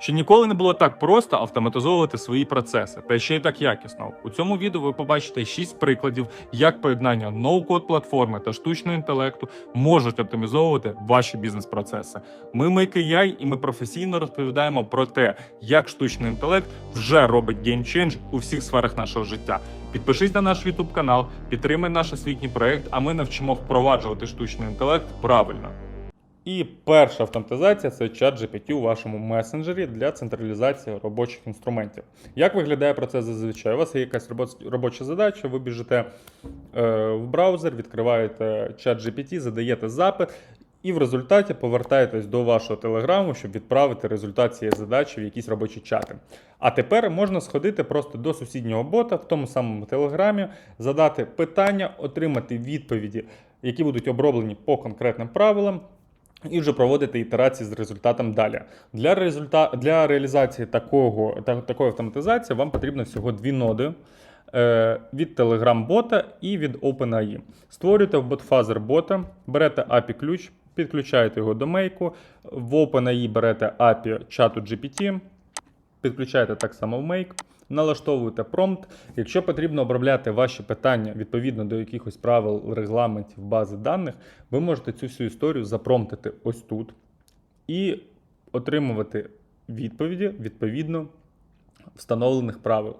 Ще ніколи не було так просто автоматизовувати свої процеси, та ще й так якісно. У цьому відео ви побачите 6 прикладів, як поєднання ноу-код платформи та штучного інтелекту можуть оптимізовувати ваші бізнес-процеси. Ми MakeAI і ми професійно розповідаємо про те, як штучний інтелект вже робить геймчендж у всіх сферах нашого життя. Підпишись на наш YouTube канал, підтримай наш освітній проект, а ми навчимо впроваджувати штучний інтелект правильно. І перша автоматизація це чат GPT у вашому месенджері для централізації робочих інструментів. Як виглядає процес зазвичай? У вас є якась робоча задача, ви біжите е, в браузер, відкриваєте чат GPT, задаєте запит, і в результаті повертаєтесь до вашого телеграму, щоб відправити результат цієї задачі в якісь робочі чати. А тепер можна сходити просто до сусіднього бота в тому самому телеграмі, задати питання, отримати відповіді, які будуть оброблені по конкретним правилам, і вже проводити ітерації з результатом далі. Для, результа... для реалізації такого, та, такої автоматизації вам потрібно всього дві ноди. е, Від Telegram-бота і від OpenAI. Створюєте в ботфазер бота, берете API ключ, підключаєте його до мейку. В OpenAI берете API чату GPT, підключаєте так само в Make, налаштовуєте промпт. Якщо потрібно обробляти ваші питання відповідно до якихось правил, регламентів, бази даних, ви можете цю всю історію запромптити ось тут і отримувати відповіді відповідно встановлених правил.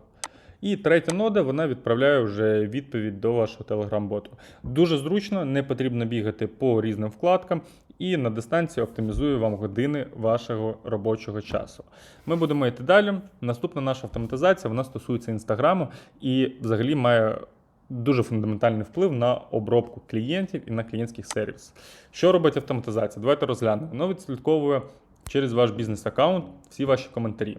І третя нода вона відправляє вже відповідь до вашого телеграм-боту. Дуже зручно, не потрібно бігати по різним вкладкам, і на дистанції оптимізує вам години вашого робочого часу. Ми будемо йти далі. Наступна наша автоматизація вона стосується інстаграму і взагалі має дуже фундаментальний вплив на обробку клієнтів і на клієнтський сервіс. Що робить автоматизація? Давайте розглянемо. Воно відслідковує через ваш бізнес-аккаунт всі ваші коментарі.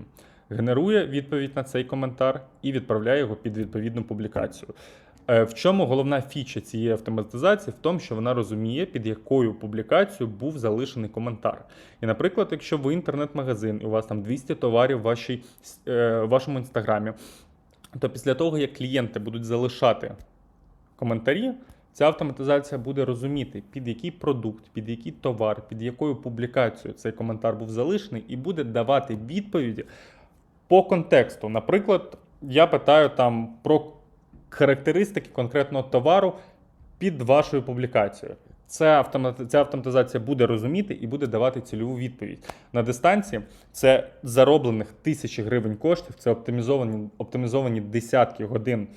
Генерує відповідь на цей коментар і відправляє його під відповідну публікацію. Е, В чому головна фіча цієї автоматизації? В тому, що вона розуміє, під якою публікацією був залишений коментар. І, наприклад, якщо ви інтернет-магазин і у вас там 200 товарів в вашій, е, в вашому інстаграмі, то після того, як клієнти будуть залишати коментарі, ця автоматизація буде розуміти, під який продукт, під який товар, під якою публікацією цей коментар був залишений, і буде давати відповіді по контексту. Наприклад, я питаю там про характеристики конкретного товару під вашою публікацією. Ця, автомати- ця автоматизація буде розуміти і буде давати цільову відповідь. На дистанції це зароблених тисячі гривень коштів, це оптимізовані, оптимізовані десятки годин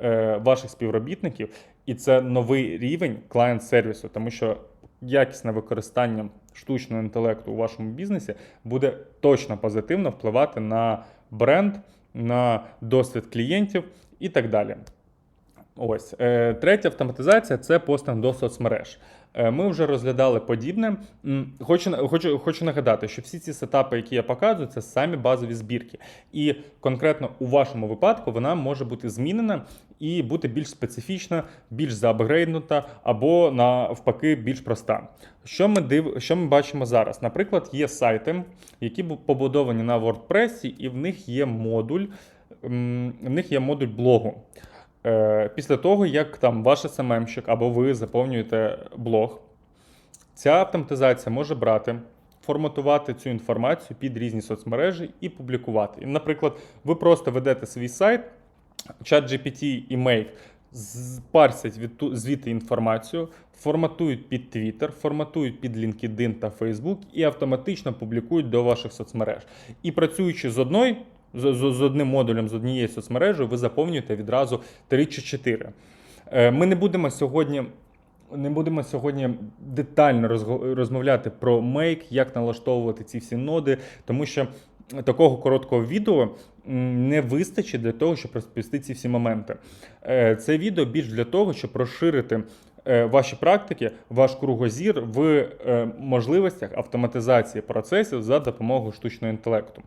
е, ваших співробітників, і це новий рівень клієнт-сервісу, тому що якісне використання штучного інтелекту у вашому бізнесі буде точно позитивно впливати на бренд, на досвід клієнтів і так далі. Ось е, третя автоматизація це постинг до соцмереж. Е, Ми вже розглядали подібне. Хочу, хочу, хочу нагадати, що всі ці сетапи, які я показую, це самі базові збірки. І конкретно у вашому випадку вона може бути змінена і бути більш специфічна, більш заапгрейднута або навпаки більш проста. Що ми див... що ми бачимо зараз? Наприклад, є сайти, які побудовані на WordPress, і в них є модуль, в них є модуль блогу. Е, Після того, як там ваш СММщик або ви заповнюєте блог, ця автоматизація може брати, форматувати цю інформацію під різні соцмережі і публікувати. І, наприклад, ви просто ведете свій сайт, чат GPT і Make парсять від звідти інформацію, форматують під Twitter, форматують під LinkedIn та Facebook і автоматично публікують до ваших соцмереж. І працюючи з одною з, з, з одним модулем, з однією соцмережею, ви заповнюєте відразу 3 чи 4. Е, Ми не будемо сьогодні. Не будемо сьогодні детально розмовляти про Make, як налаштовувати ці всі ноди, тому що такого короткого відео не вистачить для того, щоб розповісти ці всі моменти. Е, Це відео більш для того, щоб розширити е, ваші практики, ваш кругозір в можливостях автоматизації процесів за допомогою штучного інтелекту.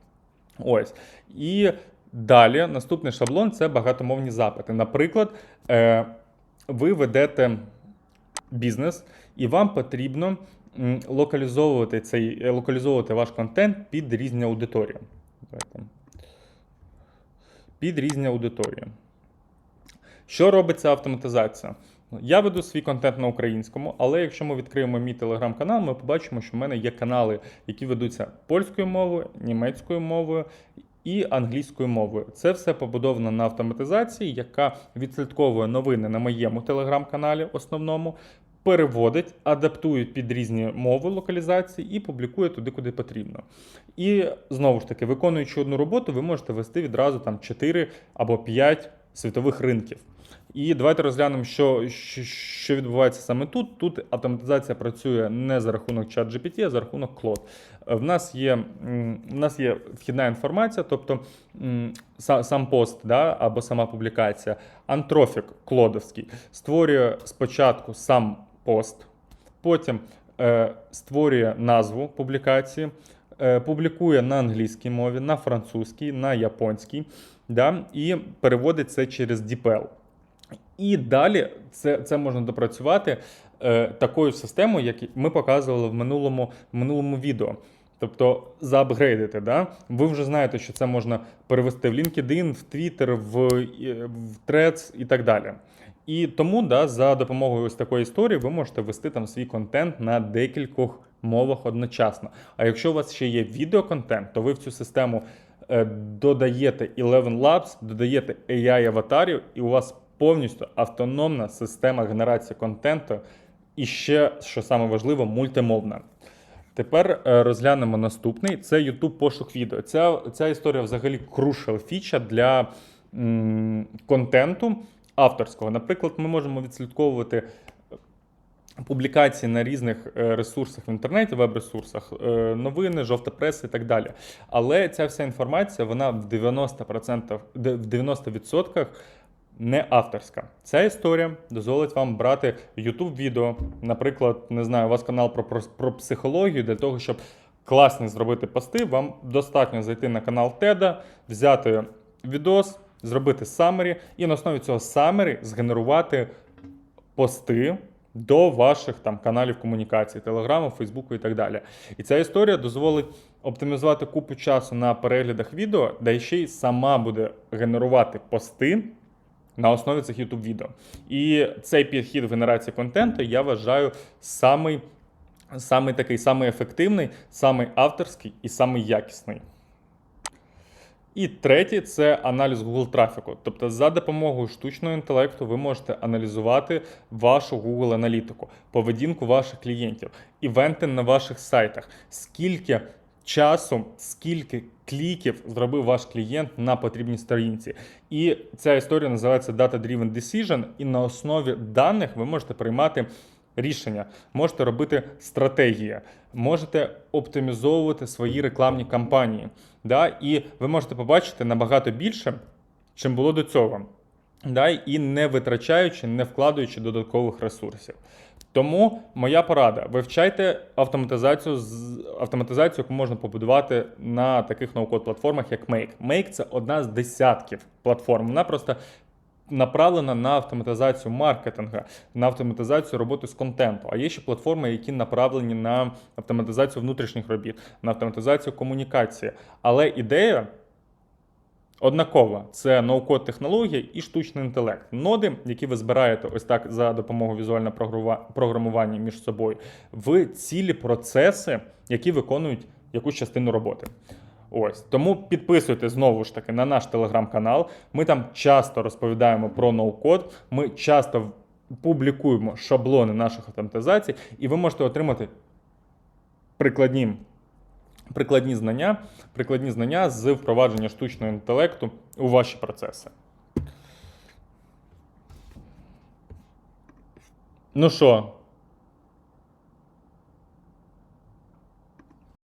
Ось. І далі наступний шаблон це багатомовні запити. Наприклад, е, ви ведете бізнес, і вам потрібно локалізовувати цей, е, локалізовувати ваш контент під різні аудиторії. Під різні аудиторії. Що робить ця автоматизація? Я веду свій контент на українському, але якщо ми відкриємо мій телеграм-канал, ми побачимо, що в мене є канали, які ведуться польською мовою, німецькою мовою і англійською мовою. Це все побудовано на автоматизації, яка відслідковує новини на моєму телеграм-каналі основному. Переводить, адаптує під різні мови локалізації і публікує туди, куди потрібно. І знову ж таки, виконуючи одну роботу, ви можете вести відразу там 4 або 5 світових ринків. І давайте розглянемо, що, що, відбувається саме тут. Тут автоматизація працює не за рахунок ChatGPT, а за рахунок Claude. Е, В нас є, в нас є вхідна інформація, тобто сам пост да, або сама публікація. Антрофік клодовський створює спочатку сам пост, потім е, створює назву публікації, е, публікує на англійській мові, на французькій, на японській, да, і переводить це через DeepL. І далі це, це можна допрацювати е, такою системою, як ми показували в минулому, в минулому відео. Тобто заапгрейдити, да? ви вже знаєте, що це можна перевести в LinkedIn, в Twitter, в, і- в Threads і так далі. І тому да, за допомогою ось такої історії ви можете вести там свій контент на декількох мовах одночасно. А якщо у вас ще є відеоконтент, то ви в цю систему е, додаєте Eleven Labs, додаєте AI аватарів, і у вас повністю автономна система генерації контенту, і ще, що саме важливо, мультимовна. Тепер е, розглянемо наступний. Це YouTube пошук відео. Ця, ця історія взагалі крушел фіча для м, контенту авторського. Наприклад, ми можемо відслідковувати публікації на різних е, ресурсах в інтернеті, веб-ресурсах, е, новини, жовта преса і так далі. Але ця вся інформація, вона в 90%, в 90% не авторська. Ця історія дозволить вам брати youtube відео, наприклад, не знаю, у вас канал про, про, про психологію, для того, щоб класні зробити пости, вам достатньо зайти на канал Теда, взяти відос, зробити самері, і на основі цього самері згенерувати пости до ваших там каналів комунікації, Телеграму, Фейсбуку і так далі. І ця історія дозволить оптимізувати купу часу на переглядах відео, де ще й сама буде генерувати пости на основі цих youtube відео. І цей підхід в генерації контенту я вважаю самий, самий такий самий ефективний, самий авторський і самий якісний. І третє це аналіз Google трафіку. Тобто, за допомогою штучного інтелекту ви можете аналізувати вашу Google аналітику, поведінку ваших клієнтів, івенти на ваших сайтах, скільки часу, скільки кліків зробив ваш клієнт на потрібній сторінці. І ця історія називається Data-Driven Decision, і на основі даних ви можете приймати рішення, можете робити стратегії, можете оптимізовувати свої рекламні кампанії. Да? І ви можете побачити набагато більше, чим було до цього. Да? І не витрачаючи, не вкладаючи додаткових ресурсів. Тому моя порада: вивчайте автоматизацію, з- автоматизацію, яку можна побудувати на таких ноу-код платформах, як Make. Make це одна з десятків платформ. Вона просто направлена на автоматизацію маркетинга, на автоматизацію роботи з контенту. А є ще платформи, які направлені на автоматизацію внутрішніх робіт, на автоматизацію комунікації. Але ідея. Однакова це ноу-код технологія і штучний інтелект. Ноди, які ви збираєте ось так за допомогою візуального програмування між собою, в цілі процеси, які виконують якусь частину роботи. Ось тому підписуйтесь знову ж таки на наш телеграм-канал. Ми там часто розповідаємо про ноу-код. Ми часто публікуємо шаблони наших автоматизацій, і ви можете отримати прикладні прикладні знання, прикладні знання з впровадження штучного інтелекту у ваші процеси. Ну що,